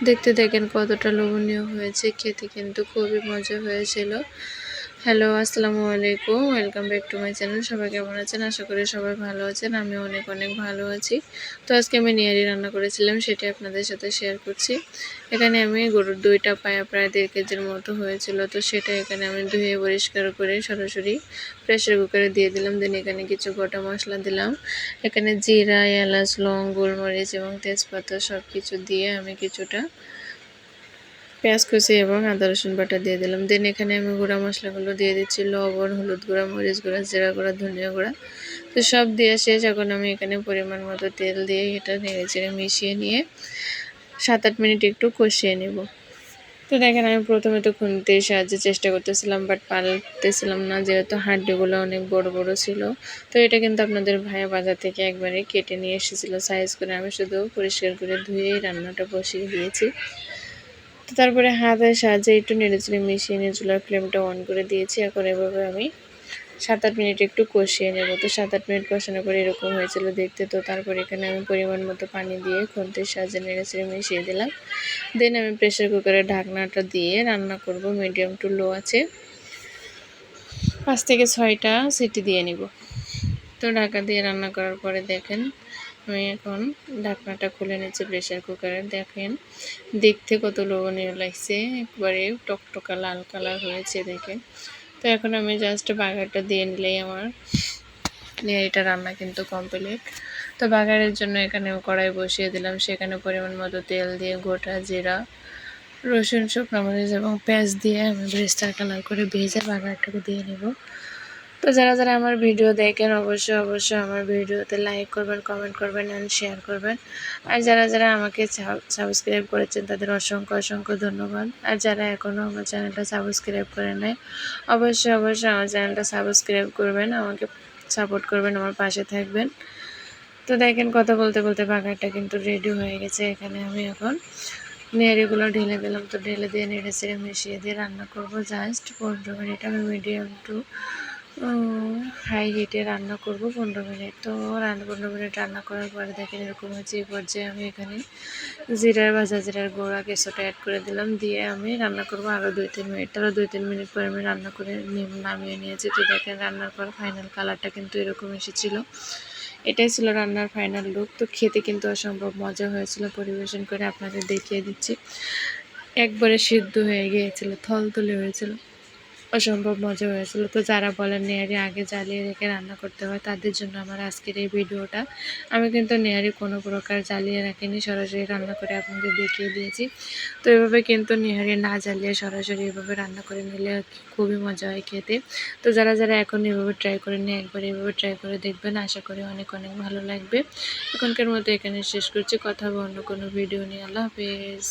দেখতে দেখেন কতটা লোভনীয় হয়েছে খেতে কিন্তু খুবই মজা হয়েছিল। হ্যালো, আসসালামু আলাইকুম। Welcome back to my channel সবাই কেমন আছেন? আশা করি সবাই ভালো আছেন। আমি অনেক অনেক ভালো আছি। তো আজকে আমি নিয়ারি রান্না করেছিলাম সেটা আপনাদের সাথে শেয়ার করছি। এখানে আমি গরুর দুইটা পায়া প্রায় দেড় কেজির মতো হয়েছিল। তো সেটা এখানে আমি ধুয়ে পরিষ্কার করে সরাসরি প্রেশার কুকারে দিয়ে দিলাম। দেন এখানে কিছু গোটা মশলা দিলাম। এখানে জিরা, এলাচ, লং, গোলমরিচ এবং তেজপাতা সব কিছু দিয়ে আমি কিছুটা পেঁয়াজ কুচি এবং আদা, রসুন বাটা দিয়ে দিলাম। দেন এখানে আমি গুঁড়া মশলাগুলো দিয়ে দিচ্ছি। লবণ, হলুদ গুঁড়া, মরিচ গুঁড়া, জিরা গুঁড়া, ধনিয়া গুঁড়া। তো সব দিয়ে শেষ। এখন আমি এখানে পরিমাণ মতো তেল দিয়ে এটা নেড়ে মিশিয়ে নিয়ে সাত আট মিনিট একটু কষিয়ে নেব। তো দেখেন, আমি প্রথমে তো খুনতে সাহায্যে চেষ্টা করতেছিলাম বাট পারতেছিলাম না, যেহেতু হাড্ডিগুলো অনেক বড় বড় ছিল। তো এটা কিন্তু আপনাদের ভাইয়া বাজার থেকে একবারে কেটে নিয়ে এসেছিল সাইজ করে। আমি শুধু পরিষ্কার করে ধুয়েই রান্নাটা বসিয়ে দিয়েছি। তো তারপরে হাতের সাহায্যে একটু নেড়েচেড়ে মিশিয়ে নিয়ে চুলার ফ্লেমটা অন করে দিয়েছি। এখন এভাবে আমি সাত আট মিনিট একটু কষিয়ে নেব। তো সাত আট মিনিট কষানোর পরে এরকম হয়েছিল দেখতে। তো তারপর এখানে আমি পরিমাণ মতো পানি দিয়ে খুন্তির সাহায্যে নেড়েচেড়ে মিশিয়ে দিলাম। দেন আমি প্রেশার কুকারে ঢাকনাটা দিয়ে রান্না করব মিডিয়াম টু লো আছে। পাঁচ থেকে ছয়টা সিটি দিয়ে নিব। তো ঢাকা দিয়ে রান্না করার পরে দেখেন আমি এখন ঢাকনাটা খুলে নিচ্ছি প্রেশার কুকারে দেখেন, দেখতে কত লোভনীয় লাগছে। একবারে টকটকা লাল কালার হয়েছে দেখেন তো এখন আমি জাস্ট বাগারটা দিয়ে নিলেই আমার এটা রান্না কিন্তু কমপ্লিট তো বাগারের জন্য এখানে কড়াই বসিয়ে দিলাম। সেখানে পরিমাণ মতো তেল দিয়ে গোটা জিরা, রসুন, শুকনো মরিচ এবং পেঁয়াজ দিয়ে আমি ব্রেস্তার কালার করে ভেজে বাগারটাকে দিয়ে নেব। তো যারা যারা আমার ভিডিও দেখেন, অবশ্যই অবশ্যই আমার ভিডিওতে লাইক করবেন কমেন্ট করবেন অ্যান্ড শেয়ার করবেন। আর যারা যারা আমাকে সাবস্ক্রাইব করেছেন, তাদের অসংখ্য অসংখ্য ধন্যবাদ। আর যারা এখনও আমার চ্যানেলটা সাবস্ক্রাইব করে নেয় অবশ্যই অবশ্যই আমার চ্যানেলটা সাবস্ক্রাইব করবেন, আমাকে সাপোর্ট করবেন, আমার পাশে থাকবেন। তো দেখেন, কথা বলতে বলতে বাগারটা কিন্তু রেডি হয়ে গেছে এখানে আমি এখন। নেড়েগুলো ঢেলে দিলাম, তো ঢেলে দিয়ে নেড়ে চেড়ে মিশিয়ে দিয়ে রান্না করব। জাস্ট পনেরো মিনিট আমি মিডিয়াম টু হাই হিটে রান্না করব পনেরো মিনিট। তো রান্না, পনেরো মিনিট রান্না করার পরে দেখেন এরকম হচ্ছে এই পর্যায়ে আমি এখানে জিরার ভাজা, জিরার গোড়া কেঁচোটা অ্যাড করে দিলাম। দিয়ে আমি রান্না করব আরও দুই, তিন মিনিট। আরও দুই, তিন মিনিট পরে আমি রান্না করে নামিয়ে নিয়েছি। তো দেখেন রান্নার পর ফাইনাল কালারটা কিন্তু এরকম এসেছিল। এটাই ছিল রান্নার ফাইনাল লুক তো খেতে কিন্তু অসম্ভব মজা হয়েছিল। পরিবেশন করে আপনাদের দেখিয়ে দিচ্ছি। একবারে সিদ্ধ হয়ে গিয়েছিল থল তুলে হয়েছিল। অসম্ভব মজা হয়েছিল। তো যারা বলেন নেহারি আগে জ্বালিয়ে রেখে রান্না করতে হয়, তাদের জন্য আমার আজকের এই ভিডিওটা। আমি কিন্তু নেহারি কোনো প্রকার জ্বালিয়ে রাখিনি, সরাসরি রান্না করে আপনাদের দেখিয়ে দিয়েছি। তো এভাবে কিন্তু নেহারি না জ্বালিয়ে সরাসরি এভাবে রান্না করে নিলে খুবই মজা হয় খেতে। তো যারা যারা এখন এভাবে ট্রাই করে নিয়ে একবার এভাবে ট্রাই করে দেখবেন, আশা করি অনেক অনেক ভালো লাগবে। এখনকার মতো এখানে শেষ করছি। কথা অন্য কোনো ভিডিও নিয়ে। আল্লাহ হাফেজ।